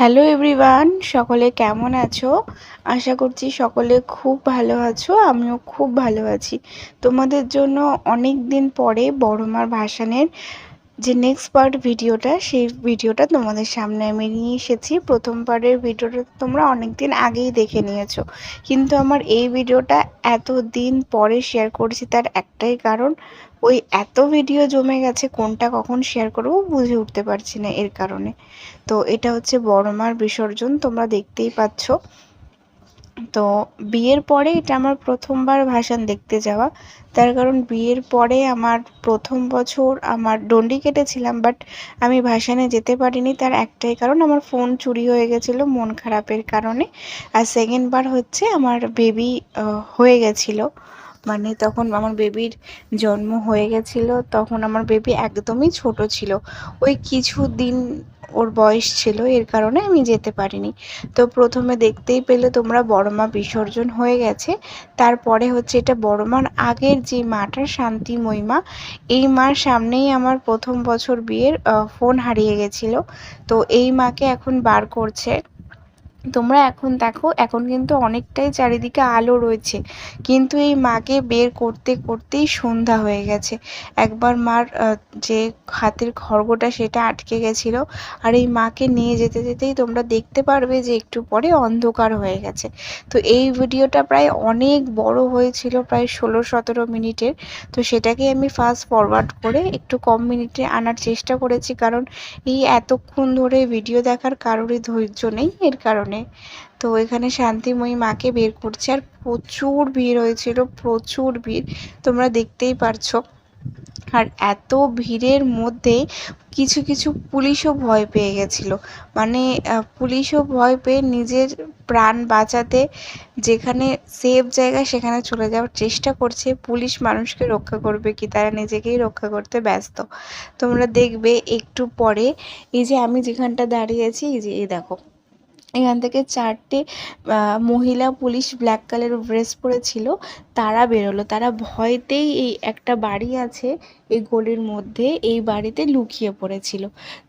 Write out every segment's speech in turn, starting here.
Hello everyone, সকলে কেমন আছো? আশা করছি সকলে খুব ভালো আছো, আমিও খুব ভালো আছি। তোমাদের জন্য অনেক দিন পরে বড়মার ভাসানের যে নেক্সট পার্ট ভিডিওটা, সেই ভিডিওটা তোমাদের সামনে আমি নিয়ে এসেছি। প্রথম পার্টের ভিডিওটা তোমরা অনেক দিন আগেই দেখে নিয়েছো। কিন্তু আমার এই ভিডিওটা এত দিন পরে শেয়ার করছি তার একটাই কারণ, ওই এত ভিডিও জমে গেছে, কোনটা কখন শেয়ার করব বুঝে উঠতে পারছি না এর কারণে। তো এটা হচ্ছে বড়মার বিসর্জন, তোমরা দেখতেই পাচ্ছ। তো বিয়ের পরে এটা আমার প্রথমবার ভাসান দেখতে যাওয়া। তার কারণ বিয়ের পরে আমার প্রথম বছর আমার ডন্ডি কেটেছিলাম বাট আমি ভাসানে যেতে পারিনি। তার একটাই কারণ, আমার ফোন চুরি হয়ে গেছিল মন খারাপের কারণে। আর সেকেন্ডবার হচ্ছে আমার বেবি হয়ে গেছিল। মানে তখন আমার বেবির জন্ম হয়ে গেছিল, তখন আমার বেবি একদমই ছোট ছিল। ওই কিছু দিন ওর বয়স ছিল, এর কারণে আমি যেতে পারিনি। তো প্রথমে দেখতেই পেলে তোমরা বড় মা বিসর্জন হয়ে গেছে। তারপরে হচ্ছে এটা বড় মার আগের যে মাটার শান্তি মহিমা, এই মার সামনেই আমার প্রথম বছর বিয়ের ফোন হারিয়ে গেছিল। তো এই মাকে এখন বার করছে। তোমরা এখন দেখো, এখন কিন্তু অনেকটাই চারিদিকে আলো রয়েছে। কিন্তু এই মাকে বের করতে করতেই সন্ধ্যা হয়ে গেছে। একবার মার যে হাতের খড়গোটা সেটা আটকে গেছিল আর এই মাকে নিয়ে যেতে যেতেই তোমরা দেখতে পারবে যে একটু পরে অন্ধকার হয়ে গেছে। তো এই ভিডিওটা প্রায় অনেক বড় হয়েছিল, প্রায় ষোলো সতেরো মিনিটের। তো সেটাকে আমি ফাস্ট ফরওয়ার্ড করে একটু কম মিনিটে আনার চেষ্টা করেছি। কারণ এই এতক্ষণ ধরে ভিডিও দেখার কারোরই ধৈর্য নেই। এর কারণে কারণে তো এখানে শান্তিময়ী মাকে বের করছে আর প্রচুর ভিড় হয়েছিল, প্রচুর ভিড়। তোমরা দেখতেই পারছ। আর এত ভিড়ের মধ্যে কিছু কিছু পুলিশও ভয় পেয়ে গেছিল। মানে পুলিশও ভয় পেয়ে নিজের প্রাণ বাঁচাতে যেখানে সেফ জায়গা সেখানে চলে যাওয়ার চেষ্টা করছে। পুলিশ মানুষকে রক্ষা করবে কি? তারা নিজেকেই রক্ষা করতে ব্যস্ত। তোমরা দেখবে একটু পরে, এই যে আমি যেখানটা দাঁড়িয়ে আছি, এই যে, এই দেখো। এখান থেকে চারটে মহিলা পুলিশ ব্ল্যাক কালারের ড্রেস পরেছিল, তারা বেরোলো। তারা ভয়তেই এই একটা বাড়ি আছে, এই গলির মধ্যে, এই বাড়িতে লুকিয়ে পড়েছিল।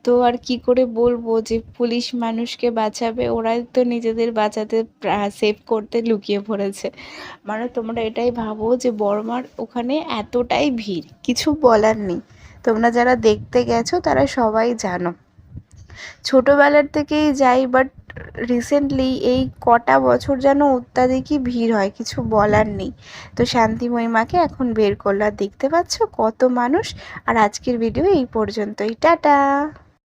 তো আর কি করে বলব যে, পুলিশ মানুষকে বাঁচাবে, ওরাই তো নিজেদের বাঁচাতে সেভ করতে লুকিয়ে পড়েছে। মানে তোমরা এটাই ভাবো যে, বড়মার ওখানে এতটাই ভিড়, কিছু বলার নেই। তোমরা যারা দেখতে গেছো, তারা সবাই জানো। ছোটোবেলার থেকেই যাই বাট রিসেন্টলি এই কটা বছর যেন অত্যাধিকই ভিড় হয় কিছু বলার নেই। তো শান্তিময়ী মাকে এখন বের করল। আর দেখতে পাচ্ছ কত মানুষ। আর আজকের ভিডিও এই পর্যন্তই। টাটা!